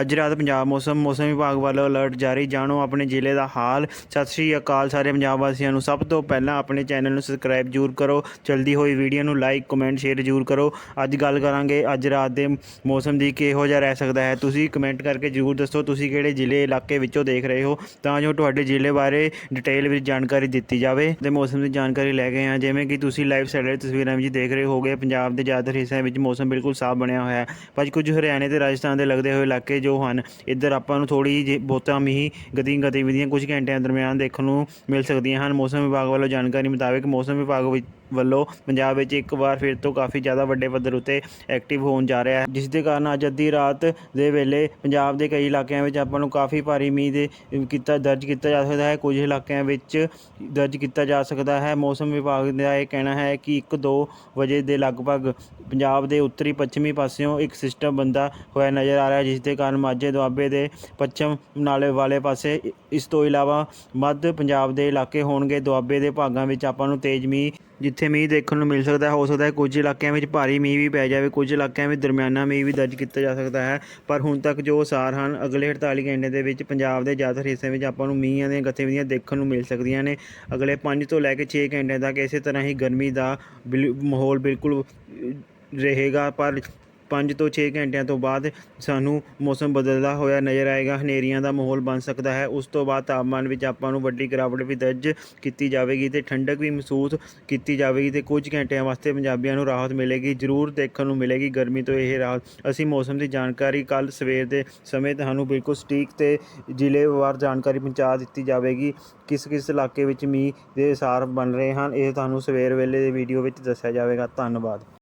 ਅੱਜ ਰਾਤ ਪੰਜਾਬ ਮੌਸਮ ਮੌਸਮ ਵਿਭਾਗ ਵੱਲੋਂ ਅਲਰਟ ਜਾਰੀ। ਜਾਣੋ ਆਪਣੇ ਜ਼ਿਲ੍ਹੇ ਦਾ ਹਾਲ। ਸਤਿ ਸ਼੍ਰੀ ਅਕਾਲ ਸਾਰੇ ਪੰਜਾਬ ਵਾਸੀਆਂ ਨੂੰ। ਸਭ ਤੋਂ ਪਹਿਲਾਂ ਆਪਣੇ ਚੈਨਲ ਨੂੰ ਸਬਸਕ੍ਰਾਈਬ ਜ਼ਰੂਰ ਕਰੋ। ਚਲਦੀ ਹੋਈ ਵੀਡੀਓ ਨੂੰ ਲਾਈਕ, ਕਮੈਂਟ, ਸ਼ੇਅਰ ਜ਼ਰੂਰ ਕਰੋ। ਅੱਜ ਗੱਲ ਕਰਾਂਗੇ ਅੱਜ ਰਾਤ ਦੇ ਮੌਸਮ ਦੀ ਕਿਹੋ ਜਿਹਾ ਰਹਿ ਸਕਦਾ ਹੈ। ਤੁਸੀਂ ਕਮੈਂਟ ਕਰਕੇ ਜ਼ਰੂਰ ਦੱਸੋ ਤੁਸੀਂ ਕਿਹੜੇ ਜ਼ਿਲ੍ਹੇ ਇਲਾਕੇ ਵਿੱਚੋਂ ਦੇਖ ਰਹੇ ਹੋ। ਤਾਂ ਜੋ ਤੁਹਾਡੇ ਜ਼ਿਲ੍ਹੇ ਬਾਰੇ ਡਿਟੇਲ ਵਿੱਚ ਜਾਣਕਾਰੀ ਦਿੱਤੀ ਜਾਵੇ। ਤੇ ਮੌਸਮ ਦੀ ਜਾਣਕਾਰੀ ਲੈ ਗਏ ਹਾਂ ਜਿਵੇਂ ਕਿ ਤੁਸੀਂ ਲਾਈਵ ਸੈਟਲਾਈਟ ਤਸਵੀਰਾਂ ਵਿੱਚ ਦੇਖ ਰਹੇ ਹੋਗੇ ਪੰਜਾਬ ਦੇ ਜ਼ਿਆਦਾਤਰ ਹਿੱਸਿਆਂ ਵਿੱਚ ਮੌਸਮ ਬਿਲਕੁਲ ਸਾਫ਼ ਬਣਿਆ ਹੋਇਆ ਹੈ। ਪਰ ਕੁਝ ਹਰਿਆਣੇ ਤੇ ਰਾਜਸਥਾਨ ਦੇ ਲੱਗਦੇ ਹੋਏ ਇਲਾਕੇ ਜੋ ਹਨ। ਇੱਧਰ ਆਪਾਂ ਨੂੰ ਥੋੜੀ ਜਿਹੀ ਬਹੁਤਾ ਮੀਂਹ ਗਤੀ ਗਤੀਵਿਧੀਆਂ ਕੁਝ ਘੰਟਿਆਂ ਦਰਮਿਆਨ ਦੇਖਣ ਨੂੰ ਮਿਲ ਸਕਦੀਆਂ ਹਨ। ਮੌਸਮ ਵਿਭਾਗ ਵੱਲੋਂ ਜਾਣਕਾਰੀ ਮੁਤਾਬਕ ਮੌਸਮ ਵਿਭਾਗ ਵਿੱਚ ਵੱਲੋਂ ਪੰਜਾਬ ਵਿੱਚ ਇੱਕ ਵਾਰ ਫਿਰ ਤੋਂ ਕਾਫੀ ਜ਼ਿਆਦਾ ਵੱਡੇ ਪੱਧਰ ਉੱਤੇ ਐਕਟਿਵ ਹੋਣ ਜਾ ਰਿਹਾ ਹੈ। ਜਿਸ ਦੇ ਕਾਰਨ ਅੱਜ ਅੱਧੀ ਰਾਤ ਦੇ ਵੇਲੇ ਪੰਜਾਬ ਦੇ ਕਈ ਇਲਾਕਿਆਂ ਵਿੱਚ ਆਪਾਂ ਨੂੰ ਕਾਫੀ ਭਾਰੀ ਮੀਂਹ ਦੇ ਕੀਤਾ ਦਰਜ ਕੀਤਾ ਜਾ ਸਕਦਾ ਹੈ। ਕੁਝ ਇਲਾਕਿਆਂ ਵਿੱਚ ਦਰਜ ਕੀਤਾ ਜਾ ਸਕਦਾ ਹੈ। ਮੌਸਮ ਵਿਭਾਗ ਦਾ ਇਹ ਕਹਿਣਾ ਹੈ ਕਿ 1-2 ਵਜੇ ਦੇ ਲਗਭਗ ਪੰਜਾਬ ਦੇ ਉੱਤਰੀ ਪੱਛਮੀ ਪਾਸਿਓਂ ਇੱਕ ਸਿਸਟਮ ਬੰਦਾ ਹੋਇਆ ਨਜ਼ਰ ਆ ਰਿਹਾ ਹੈ, ਜਿਸ ਦੇ ਕਾਰਨ ਮਾਝੇ ਦੁਆਬੇ ਦੇ ਪੱਛਮ ਨਾਲੇ ਵਾਲੇ ਪਾਸੇ ਇਸ ਤੋਂ ਇਲਾਵਾ ਮੱਧ ਪੰਜਾਬ ਦੇ ਇਲਾਕੇ ਹੋਣਗੇ। ਦੁਆਬੇ ਦੇ ਭਾਗਾਂ ਵਿੱਚ ਆਪਾਂ ਨੂੰ ਤੇਜ਼ ਮੀਂਹ ਜਿੱਥੇ ਮੀਂਹ ਦੇਖਣ ਨੂੰ ਮਿਲ ਸਕਦਾ ਹੈ, ਹੋ ਸਕਦਾ ਹੈ ਕੁਝ ਇਲਾਕਿਆਂ ਵਿੱਚ ਭਾਰੀ ਮੀਂਹ ਵੀ ਪੈ ਜਾਵੇ, ਕੁਝ ਇਲਾਕਿਆਂ ਵਿੱਚ ਦਰਮਿਆਨਾ ਮੀਂਹ ਵੀ ਦਰਜ ਕੀਤਾ ਜਾ ਸਕਦਾ ਹੈ। ਪਰ ਹੁਣ ਤੱਕ ਜੋ ਅਸਾਰ ਹਨ, ਅਗਲੇ 48 ਘੰਟੇ ਦੇ ਵਿੱਚ ਪੰਜਾਬ ਦੇ ਜ਼ਿਆਦਾਤਰ ਹਿੱਸਿਆਂ ਵਿੱਚ ਆਪਾਂ ਨੂੰ ਮੀਂਹਾਂ ਦੀਆਂ ਗਤੀਵਿਧੀਆਂ ਦੇਖਣ ਨੂੰ ਮਿਲ ਸਕਦੀਆਂ ਨੇ। ਅਗਲੇ 5 ਤੋਂ ਲੈ ਕੇ 6 ਘੰਟੇ ਤੱਕ ਇਸੇ ਤਰ੍ਹਾਂ ਹੀ ਗਰਮੀ ਦਾ ਬਿਲ- ਮਾਹੌਲ ਬਿਲਕੁਲ ਰਹੇਗਾ, ਪਰ 5 ਤੋਂ 6 ਘੰਟਿਆਂ ਤੋਂ ਬਾਅਦ ਸਾਨੂੰ ਮੌਸਮ ਬਦਲਦਾ ਹੋਇਆ ਨਜ਼ਰ ਆਏਗਾ, ਹਨੇਰੀਆਂ ਦਾ ਮਾਹੌਲ ਬਣ ਸਕਦਾ ਹੈ। ਉਸ ਤੋਂ ਬਾਅਦ ਤਾਪਮਾਨ ਵਿੱਚ ਆਪਾਂ ਨੂੰ ਵੱਡੀ ਗਿਰਾਵਟ ਵੀ ਦਰਜ ਕੀਤੀ ਜਾਵੇਗੀ ਤੇ ਠੰਡਕ ਵੀ ਮਹਿਸੂਸ ਕੀਤੀ ਜਾਵੇਗੀ ਤੇ ਕੁਝ ਘੰਟਿਆਂ ਵਾਸਤੇ ਪੰਜਾਬੀਆਂ ਨੂੰ ਰਾਹਤ ਮਿਲੇਗੀ, ਜ਼ਰੂਰ ਦੇਖਣ ਨੂੰ ਮਿਲੇਗੀ ਗਰਮੀ ਤੋਂ ਇਹ ਰਾਹਤ। ਅਸੀਂ ਮੌਸਮ ਦੀ ਜਾਣਕਾਰੀ ਕੱਲ ਸਵੇਰ ਦੇ ਸਮੇਂ ਤੁਹਾਨੂੰ ਬਿਲਕੁਲ ਸਟੀਕ ਤੇ ਜ਼ਿਲ੍ਹੇਵਾਰ ਜਾਣਕਾਰੀ ਪਹੁੰਚਾ ਦਿੱਤੀ ਜਾਵੇਗੀ। ਕਿਸ ਕਿਸ ਇਲਾਕੇ ਵਿੱਚ ਮੀਂਹ ਦੇ ਅਸਾਰ ਬਣ ਰਹੇ ਹਨ, ਇਹ ਤੁਹਾਨੂੰ ਸਵੇਰ ਵੇਲੇ ਦੇ ਵੀਡੀਓ ਵਿੱਚ ਦੱਸਿਆ ਜਾਵੇਗਾ। ਧੰਨਵਾਦ।